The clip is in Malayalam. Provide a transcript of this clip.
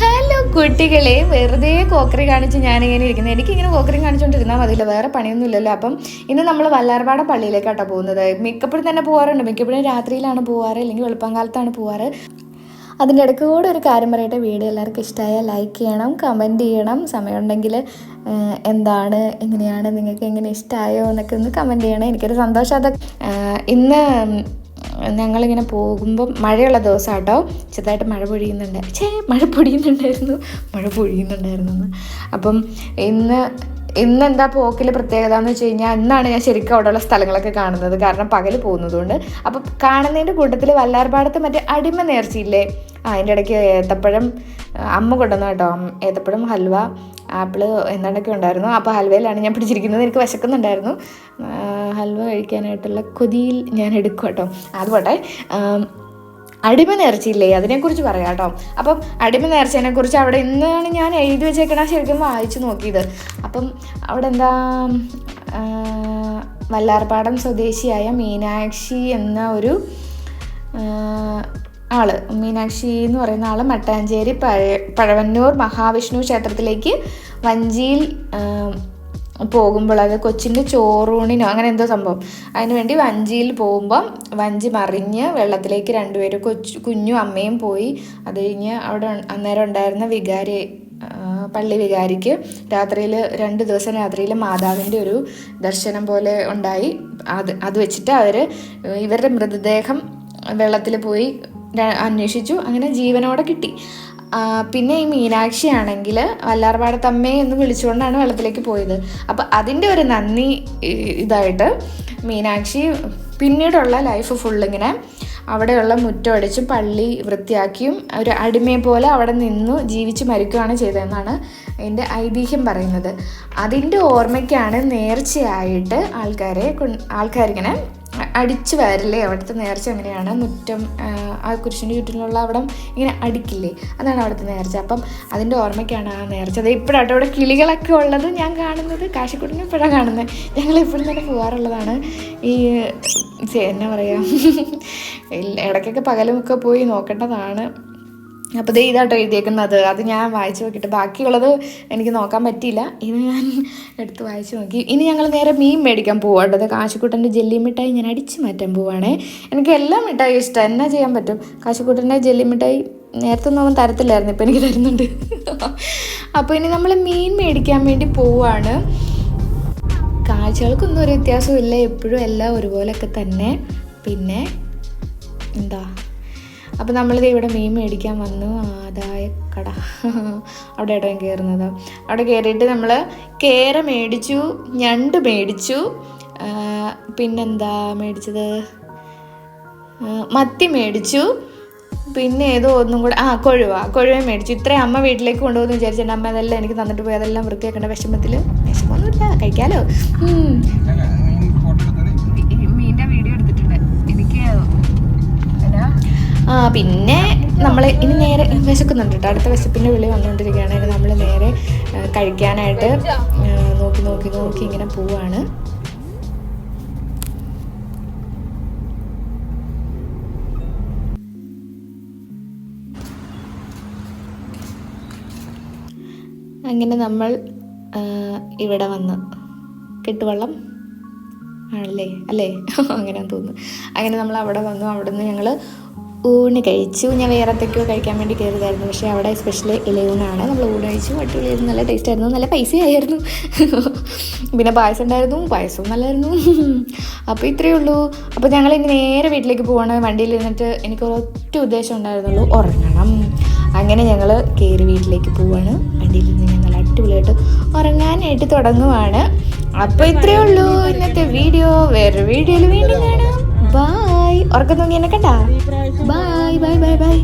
ഹലോ കുട്ടികളെ. വെറുതെ കോക്കറി കാണിച്ച് ഞാനിങ്ങനെ ഇരിക്കുന്നത്. എനിക്കിങ്ങനെ കോക്കറി കാണിച്ചുകൊണ്ടിരുന്നാൽ മതിയില്ല. വേറെ പണിയൊന്നുമില്ലല്ലോ. അപ്പം ഇന്ന് നമ്മൾ വല്ലാർപാട പള്ളിയിലേക്കാട്ടോ പോകുന്നത്. മിക്കപ്പോഴും തന്നെ പോകാറുണ്ട് മിക്കപ്പോഴും രാത്രിയിലാണ് പോവാറ് അല്ലെങ്കിൽ വെളുപ്പംകാലത്താണ് പോവാറ്. അതിന്റെ ഇടയ്ക്ക് കൂടെ ഒരു കാര്യം പറയട്ടെ. വീഡിയോ എല്ലാവർക്കും ഇഷ്ടമായാൽ ലൈക്ക് ചെയ്യണം കമന്റ് ചെയ്യണം. സമയമുണ്ടെങ്കിൽ എന്താണ് എങ്ങനെയാണ് നിങ്ങൾക്ക് എങ്ങനെ ഇഷ്ടമായോ എന്നൊക്കെ ഒന്ന് കമന്റ് ചെയ്യണം. എനിക്കൊരു സന്തോഷം. അതൊക്കെ ഇന്ന് ഞങ്ങളിങ്ങനെ പോകുമ്പം മഴയുള്ള ദിവസം കേട്ടോ ചെറുതായിട്ട് മഴ പൊഴിയുന്നുണ്ട്. ചേ മഴ പൊഴിയുന്നുണ്ടായിരുന്നു. മഴ പൊഴിയുന്നുണ്ടായിരുന്നു അപ്പം ഇന്ന് ഇന്ന് എന്താ പോക്കിൽ പ്രത്യേകത എന്ന് വെച്ച് കഴിഞ്ഞാൽ ഇന്നാണ് ഞാൻ ശരിക്കും അവിടെയുള്ള സ്ഥലങ്ങളൊക്കെ കാണുന്നത്. കാരണം പകൽ പോകുന്നതുകൊണ്ട്. അപ്പം കാണുന്നതിന്റെ കൂട്ടത്തിൽ വല്ലാർപാടത്ത് മറ്റേ അടിമ നേർച്ചയില്ലേ? അതിന്റെ ഇടയ്ക്ക് ഏത്തപ്പഴം അമ്മ കൊണ്ടുവന്നു കേട്ടോ. ഏത്തപ്പഴം ഹൽവ ആപ്പിൾ എന്നൊക്കെ ഉണ്ടായിരുന്നു. അപ്പോൾ ഹൽവയിലാണ് ഞാൻ പിടിച്ചിരിക്കുന്നത്. എനിക്ക് വിശക്കുന്നുണ്ടായിരുന്നു. ഹൽവ കഴിക്കാനായിട്ടുള്ള കൊതിയിൽ ഞാൻ എടുക്കും കേട്ടോ. അത് പോട്ടെ. അടിമ നേർച്ചയില്ലേ? അതിനെക്കുറിച്ച് പറയാം കേട്ടോ. അപ്പം അടിമ നേർച്ചേനെക്കുറിച്ച് അവിടെ ഇന്നാണ് ഞാൻ എഴുതി വെച്ചേക്കണ ശരിക്കും വായിച്ചു നോക്കിയത്. അപ്പം അവിടെ എന്താ വല്ലാർപാടം സ്വദേശിയായ മീനാക്ഷി എന്ന ഒരു ആ, ആൾ. മീനാക്ഷി എന്ന് പറയുന്ന ആൾ മട്ടാഞ്ചേരി പഴ പഴവന്നൂർ മഹാവിഷ്ണു ക്ഷേത്രത്തിലേക്ക് വഞ്ചിയിൽ പോകുമ്പോൾ അത് കൊച്ചിന്റെ ചോറൂണിനോ അങ്ങനെ എന്തോ സംഭവം. അതിനുവേണ്ടി വഞ്ചിയിൽ പോകുമ്പം വഞ്ചി മറിഞ്ഞ് വെള്ളത്തിലേക്ക് രണ്ടുപേരും കൊച്ചു കുഞ്ഞും അമ്മയും പോയി. അത് കഴിഞ്ഞ് അവിടെ അന്നേരം ഉണ്ടായിരുന്ന വികാരി പള്ളി വികാരിക്ക് രാത്രിയിൽ രണ്ട് ദിവസം രാത്രിയിൽ മാതാവിന്റെ ഒരു ദർശനം പോലെ ഉണ്ടായി. അത് അത് വെച്ചിട്ട് അവർ ഇവരുടെ മൃതദേഹം വെള്ളത്തിൽ പോയി അന്വേഷിച്ചു. അങ്ങനെ ജീവനോടെ കിട്ടി. പിന്നെ ഈ മീനാക്ഷി ആണെങ്കിൽ വല്ലാർപാടത്തമ്മേ എന്ന് വിളിച്ചുകൊണ്ടാണ് വെള്ളത്തിലേക്ക് പോയത്. അപ്പോൾ അതിന്റെ ഒരു നന്ദി ഇതായിട്ട് മീനാക്ഷി പിന്നീടുള്ള ലൈഫ് ഫുള്ളിങ്ങനെ അവിടെയുള്ള മുറ്റമടിച്ചും പള്ളി വൃത്തിയാക്കിയും ഒരു അടിമയെ പോലെ അവിടെ നിന്നു ജീവിച്ച് മരിക്കുകയാണ് ചെയ്തതെന്നാണ് എന്റെ ഐതിഹ്യം പറയുന്നത്. അതിന്റെ ഓർമ്മയ്ക്കാണ് നേർച്ചയായിട്ട് ആൾക്കാരെ ആൾക്കാരിങ്ങനെ അടിച്ചു വരില്ലേ? അവിടുത്തെ നേർച്ച അങ്ങനെയാണ് മുറ്റം ആ, കുരിശിന്റെ ചുറ്റിലുള്ള അവിടെ ഇങ്ങനെ അടിക്കില്ലേ? അതാണ് അവിടുത്തെ നേർച്ച. അപ്പം അതിന്റെ ഓർമ്മയ്ക്കാണ് ആ നേർച്ച. അത് ഇപ്പോഴാട്ടോ ഇവിടെ കിളികളൊക്കെ ഉള്ളത് ഞാൻ കാണുന്നത്. കാശിക്കുട്ടിനെ ഇപ്പോഴാണ് കാണുന്നത്. ഞങ്ങൾ ഇപ്പോഴും തന്നെ പോകാറുള്ളതാണ്. ഈ എന്നാ പറയുക ഇടയ്ക്കൊക്കെ പകലുമൊക്കെ പോയി നോക്കേണ്ടതാണ്. അപ്പോൾ ദേ ഇതാട്ടോ എഴുതിയേക്കുന്നത്. അത് ഞാൻ വായിച്ചു നോക്കിയിട്ട്. ബാക്കിയുള്ളത് എനിക്ക് നോക്കാൻ പറ്റിയില്ല. ഇത് ഞാൻ എടുത്ത് വായിച്ചു നോക്കി. ഇനി ഞങ്ങൾ നേരെ മീൻ മേടിക്കാൻ പോവാട്ടോ. കാശിക്കുട്ടന്റെ ജെല്ലി മിഠായി ഞാൻ അടിച്ചു മാറ്റാൻ പോവാണേ. എനിക്ക് എല്ലാ മിഠായി ഇഷ്ടം. എന്നാ ചെയ്യാൻ പറ്റും? കാശിക്കുട്ടന്റെ ജെല്ലി മിഠായി നേരത്തെ ഒന്നും തരത്തില്ലായിരുന്നു. ഇപ്പം എനിക്ക് തരുന്നുണ്ട്. അപ്പോൾ ഇനി നമ്മൾ മീൻ മേടിക്കാൻ വേണ്ടി പോവാണ്. കാഴ്ചകൾക്കൊന്നും ഒരു വ്യത്യാസമില്ല എപ്പോഴും എല്ലാം ഒരുപോലെയൊക്കെ തന്നെ. പിന്നെ എന്താ? അപ്പോൾ നമ്മളിത് ഇവിടെ മീൻ മേടിക്കാൻ വന്നു. ആദായ കട. അവിടെ ഇടം കയറുന്നത് അവിടെ കയറിയിട്ട് നമ്മൾ കേര മേടിച്ചു ഞണ്ട് മേടിച്ചു. പിന്നെന്താ മേടിച്ചത്? മത്തി മേടിച്ചു. പിന്നെ ഏതോ ഒന്നും കൂടെ ആ കൊഴുവ. കൊഴുവ മേടിച്ചു. ഇത്രയും അമ്മ വീട്ടിലേക്ക് കൊണ്ടുപോകുന്നു വിചാരിച്ചിട്ട് അമ്മ അതെല്ലാം എനിക്ക് തന്നിട്ട് പോയി. അതെല്ലാം വൃത്തിയാക്കേണ്ട വിഷമത്തിൽ വിഷമമൊന്നുമില്ല. കഴിക്കാലോ. പിന്നെ നമ്മൾ ഇനി നേരെ വിശക്കുന്നുണ്ട് കേട്ടോ. അടുത്ത വിശപ്പിന്റെ വിളി വന്നുകൊണ്ടിരിക്കുകയാണ്. നമ്മൾ നേരെ കഴിക്കാനായിട്ട് നോക്കി നോക്കി നോക്കി ഇങ്ങനെ പോവാണ്. അങ്ങനെ നമ്മൾ ഇവിടെ വന്ന് കെട്ടുവള്ളം ആണല്ലേ? അല്ലേ? അങ്ങനെ തോന്നുന്നു. അങ്ങനെ നമ്മൾ അവിടെ വന്നു. അവിടെ നിന്ന് ഞങ്ങൾ ഊണ് കഴിച്ചു. ഞാൻ വേറെ എന്തൊക്കെയോ കഴിക്കാൻ വേണ്ടി കയറിയതായിരുന്നു പക്ഷേ അവിടെ സ്പെഷ്യൽ ഇലയൂണാണ്. നമ്മൾ ഊണ് കഴിച്ചു. അടിപൊളിയായിരുന്നു. നല്ല ടേസ്റ്റ് ആയിരുന്നു. നല്ല പൈസയായിരുന്നു. പിന്നെ പായസം ഉണ്ടായിരുന്നു. പായസവും നല്ലായിരുന്നു. അപ്പോൾ ഇത്രയേ ഉള്ളൂ. അപ്പോൾ ഞങ്ങൾ ഇനി നേരെ വീട്ടിലേക്ക് പോവാണ്. വണ്ടിയിൽ ഇരുന്നിട്ട് എനിക്ക് ഒരൊറ്റ ഉദ്ദേശം ഉണ്ടായിരുന്നുള്ളൂ. ഉറങ്ങണം. അങ്ങനെ ഞങ്ങൾ കയറി വീട്ടിലേക്ക് പോവാണ്. വണ്ടിയിൽ നിന്ന് ഞങ്ങൾ അടിപൊളിയായിട്ട് ഉറങ്ങാനായിട്ട് തുടങ്ങുവാണ്. അപ്പോൾ ഇത്രയേ ഉള്ളൂ ഇന്നത്തെ വീഡിയോ വേറൊരു വീഡിയോയിൽ വീണ്ടും കാണാം. ബായ് ഉറക്കം തൂങ്ങി എന്നെ കണ്ടാ ബൈ ബൈ ബൈ ബൈ